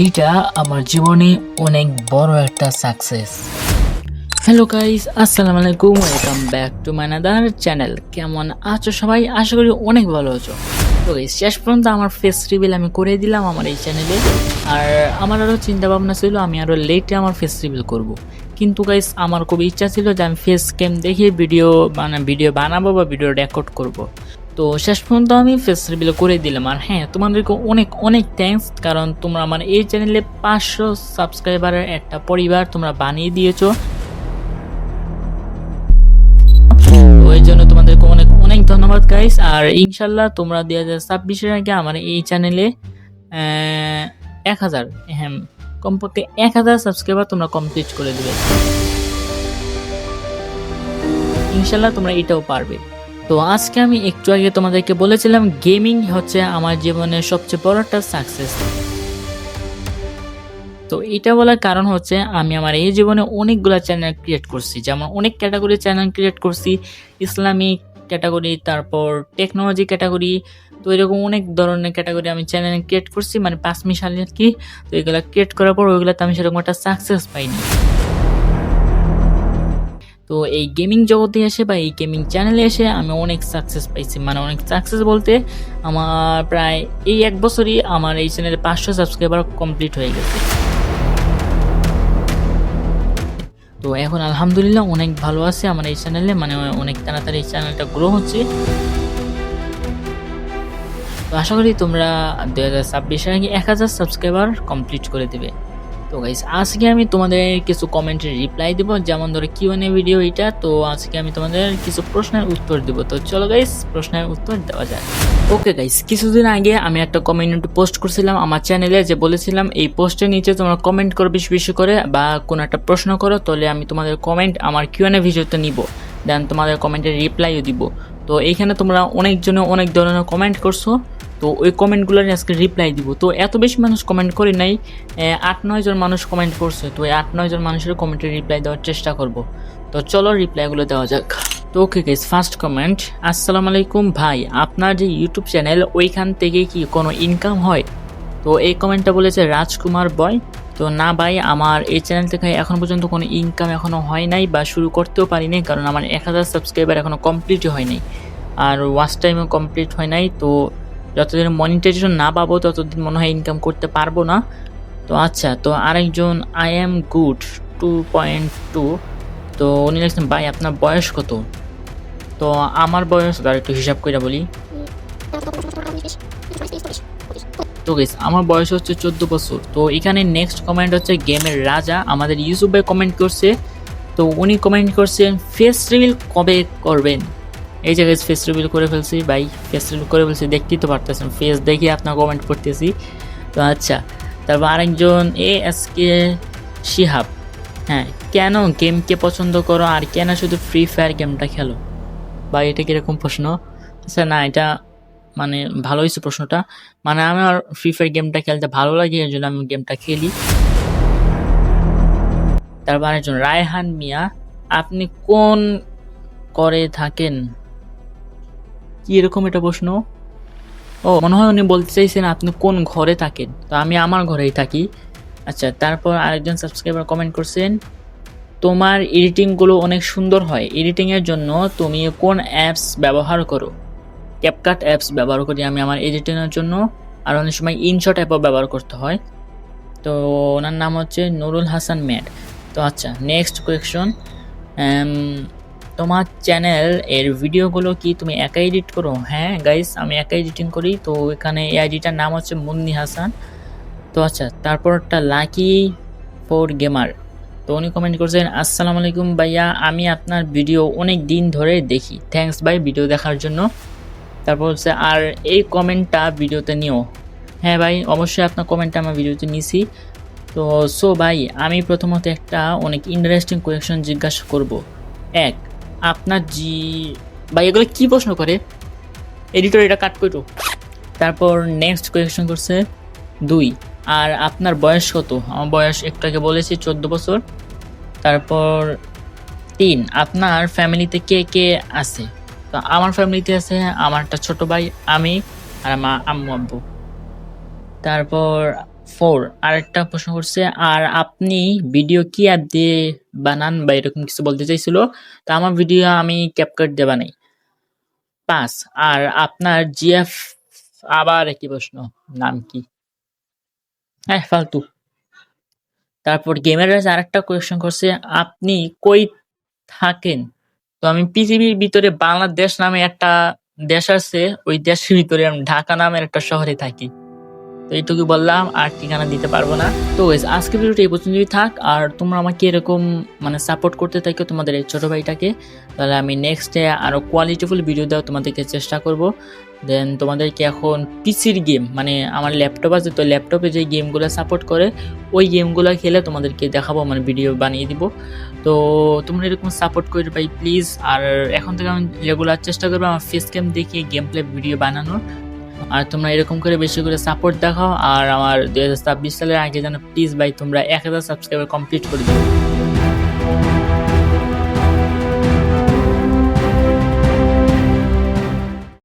এইটা আমার জীবনে অনেক বড় একটা সাকসেস হ্যালো গাইস আসসালামু আলাইকুম welcome back to my other channel কেমন আছো সবাই? আশা করি অনেক ভালো আছো। তো গাইস শেষ পর্যন্ত আমার ফেস রিভিল আমি করে দিলাম আমার এই চ্যানেলে আর আমার আরও চিন্তা ভাবনা ছিল, আমি আরও লেটে আমার ফেস রিভিল করব। কিন্তু গাইস আমার খুব ইচ্ছা ছিল যে আমি ফেস ক্যাম দেখে ভিডিও মানে ভিডিও বানাবো বা ভিডিও রেকর্ড করব। তো শেষ পর্যন্ত আমি ফেস রিভিল করে দিলাম। আর হ্যাঁ তোমাদেরকে অনেক অনেক থ্যাঙ্কস কারণ তোমরা আমার এই চ্যানেলে পাঁচশো সাবস্ক্রাইবারের একটা পরিবার তোমরা বানিয়ে দিয়েছ। ধন্যবাদ গাইস আর ইনশাল্লাহ তোমরা দুই হাজার ছাব্বিশের আগে আমার এই চ্যানেলে এক হাজার হ্যাঁ কমপক্ষে এক হাজার সাবস্ক্রাইবার তোমরা কমপ্লিট করে দেবে। ইনশাল্লাহ তোমরা এটাও পারবে। তো আজকে আমি একটু আগে তোমাদেরকে বলেছিলাম গেমিং হচ্ছে আমার জীবনের সবচেয়ে বড় একটা সাকসেস তো এটা বলার কারণ হচ্ছে, আমি আমার এই জীবনে অনেকগুলো চ্যানেল ক্রিয়েট করছি। যেমন অনেক ক্যাটাগরি চ্যানেল ক্রিয়েট করছি, ইসলামিক ক্যাটাগরি তারপর টেকনোলজি ক্যাটাগরি তো এরকম অনেক ধরনের ক্যাটাগরি আমি চ্যানেল ক্রিয়েট করছি মানে পাঁচ মিশাল আর কি। তো এগুলো ক্রিয়েট করার পর ওইগুলোতে আমি সেরকম একটা সাকসেস পাইনি। তো এই গেমিং জগতে এসে বা এই গেমিং চ্যানেলে এসে আমি অনেক সাকসেস পাইছি। মানে অনেক সাকসেস বলতে আমার প্রায় এই এক বছরই আমার এই চ্যানেলে পাঁচশো সাবস্ক্রাইবার কমপ্লিট হয়ে গেছে। তো এখন আলহামদুলিল্লাহ অনেক ভালো আছে আমার এই চ্যানেলে মানে অনেক তাড়াতাড়ি এই চ্যানেলটা গ্রো হচ্ছে। তো আশা করি তোমরা দু হাজার ছাব্বিশের আগে এক হাজার সাবস্ক্রাইবার কমপ্লিট করে দেবে। তো গাইস আজকে আমি তোমাদের কিছু কমেন্টের রিপ্লাই দেব, যেমন ধরো কিউএনএ ভিডিও এটা, তো আজকে আমি তোমাদের কিছু প্রশ্নের উত্তর দেব। তো চলো গাইস প্রশ্নের উত্তর দেওয়া যায় ওকে গাইস কিছুদিন আগে আমি একটা কমেন্ট পোস্ট করছিলাম আমার চ্যানেলে যে বলেছিলাম এই পোস্টের নিচে তোমরা কমেন্ট করো বেশি বেশি করে, বা কোনো একটা প্রশ্ন করো, তাহলে আমি তোমাদের কমেন্ট আমার কিউএনএ ভিডিওতে নিব। দেন তোমাদের কমেন্টের রিপ্লাইও দিব। তো এইখানে তোমরা অনেকজনে অনেক ধরনের কমেন্ট করছ। তো ওই কমেন্টগুলোর আজকে রিপ্লাই দিব। তো এত বেশি মানুষ কমেন্ট করে নাই আট, নয় জন মানুষ কমেন্ট করছে। তো এই আট, নয় জন মানুষের কমেন্টের রিপ্লাই দেওয়ার চেষ্টা করব। তো চলো রিপ্লাইগুলো দেওয়া যাক। তো ওকে গাইস ফার্স্ট কমেন্ট আসসালামু আলাইকুম ভাই, আপনার যে ইউটিউব চ্যানেল ওইখান থেকে কি কোনো ইনকাম হয়? তো এই কমেন্টটা বলেছে, রাজকুমার বয় তো না ভাই, আমার এই চ্যানেল থেকে এখন পর্যন্ত কোনো ইনকাম এখনও হয় নাই বা শুরু করতেও পারিনি কারণ আমার এক হাজার সাবস্ক্রাইবার এখনও কমপ্লিটই হয়নি আর ওয়াচ টাইমও কমপ্লিট হয় নাই, তো যতদিন মনিটাইজেশন না পাবো, ততদিন মনে হয় ইনকাম করতে পারব না। তো আচ্ছা তো আরেকজন I am good to point two তো উনি লিখছেন ভাই, আপনার বয়স কত? তো আমার বয়স আর একটু হিসাব করে বলি তো গেস আমার বয়স হচ্ছে চোদ্দ বছর। তো এখানে নেক্সট কমেন্ট হচ্ছে গেমের রাজা। আমাদের ইউটিউবে কমেন্ট করছে। তো উনি কমেন্ট করছেন ফেস রিভিল কবে করবেন? এই জায়গায় ফেস রিভিল করে ফেলছি। ভাই ফেস রিভিল করে ফেলছি, দেখতেই তো পারতেছেন। ফেস দেখে আপনার কমেন্ট করতেছি। তো আচ্ছা তারপর আরেকজন এ এস কে শিহাব। হ্যাঁ কেন গেমকে পছন্দ করো? আর কেন শুধু ফ্রি ফায়ার গেমটা খেলো? বা এটা কীরকম প্রশ্ন? আচ্ছা না, এটা মানে ভালো হয়েছে প্রশ্নটা। মানে আমার ফ্রি ফায়ার গেমটা খেলতে ভালো লাগে, এর জন্য আমি গেমটা খেলি। তারপর একজন রায়হান মিয়া, আপনি কোন করে থাকেন? কি এরকম এটা প্রশ্ন? ও, মনে হয় উনি বলতে চাইছেন আপনি কোন ঘরে থাকেন? তো আমি আমার ঘরেই থাকি। আচ্ছা তারপর আরেকজন সাবস্ক্রাইবার কমেন্ট করছেন, তোমার এডিটিংগুলো অনেক সুন্দর হয়। এডিটিংয়ের জন্য তুমি কোন অ্যাপস ব্যবহার করো? ক্যাপকাট অ্যাপস ব্যবহার করি আমি আমার এডিটিংয়ের জন্য। আর অনেক সময় ইনশট অ্যাপও ব্যবহার করতে হয়। তো ওনার নাম হচ্ছে নুরুল হাসান ম্যাড তো আচ্ছা নেক্সট কোয়েকশন তোমার চ্যানেল এর ভিডিওগুলো কি তুমি একা এডিট করো? হ্যাঁ গাইস আমি একা এডিটিং করি। তো এখানে এই আইডিটার নাম হচ্ছে মুন্নি হাসান। তো আচ্ছা তারপরটা লাকি ফোর গেমার। তো উনি কমেন্ট করছেন, আসসালামু আলাইকুম ভাইয়া, আমি আপনার ভিডিও অনেক দিন ধরে দেখি। থ্যাঙ্কস ভাই ভিডিও দেখার জন্য। তারপর হচ্ছে, আর এই কমেন্টটা ভিডিওতে নিও। হ্যাঁ ভাই, অবশ্যই আপনার কমেন্টটা আমার ভিডিওতে নিছি। তো সো ভাই, আমি প্রথমত একটা অনেক ইন্টারেস্টিং কোয়েশন জিজ্ঞাসা করব। এক, আপনার জি, ভাই, এগুলো কী প্রশ্ন করে? এডিটর এটা কাট করো তারপর নেক্সট কোয়েশন করছে, দুই, আর আপনার বয়স কত? আমার বয়স একটু আগে বলেছি, চোদ্দ বছর। তারপর তিন, আপনার ফ্যামিলিতে কে কে আছে? তো আমার ফ্যামিলিতে আছে, আমার একটা ছোট ভাই, আমি আর মা, আম্মু, আব্বু। তারপর ফোর আরেকটা প্রশ্ন করছে, আর আপনি ভিডিও কি অ্যাপ দিয়ে বানান বা এরকম কিছু বলতে চাইছিল? তো আমার ভিডিও আমি ক্যাপকাট দিয়ে বানাই। পাঁচ, আর আপনার জিএফ আবার একই প্রশ্ন, নাম কি? হ্যাঁ ফালতু। তারপর গেমের রাজ আরেকটা কোয়েশ্চেন করছে, আপনি কই থাকেন? তো আমি পৃথিবীর ভিতরে বাংলাদেশ নামে একটা দেশ আছে, ওই দেশের ভিতরে আমি ঢাকা নামের একটা শহরে থাকি। তো এইটুকু বললাম, আর ঠিকানা দিতে পারব না। তো আজকে ভিডিওটা এই পর্যন্তই থাক, আর তোমরা আমাকে এরকম মানে সাপোর্ট করতে থাকো তোমাদের এই ছোটো ভাইটাকে, তাহলে আমি নেক্সট ডে আরও কোয়ালিটিফুল ভিডিও দেওয়ার তোমাদেরকে চেষ্টা করব। দেন তোমাদেরকে এখন পিসির গেম মানে আমার ল্যাপটপ আছে, তো ল্যাপটপে যে গেমগুলো সাপোর্ট করে, ওই গেমগুলো খেলে তোমাদেরকে দেখাবো মানে ভিডিও বানিয়ে দিব। তো তোমরা এরকম সাপোর্ট করে ভাই প্লিজ আর এখন থেকে আমি রেগুলার চেষ্টা করব, আমার ফেস ক্যাম দেখিয়ে গেম প্লে ভিডিও বানানোর। আর তোমরা এরকম করে বেশি করে সাপোর্ট দেখাও, আর আমার দু হাজার ছাব্বিশ সালের আগে যেন প্লিজ ভাই তোমরা এক হাজার সাবস্ক্রাইবার কমপ্লিট করে দিও।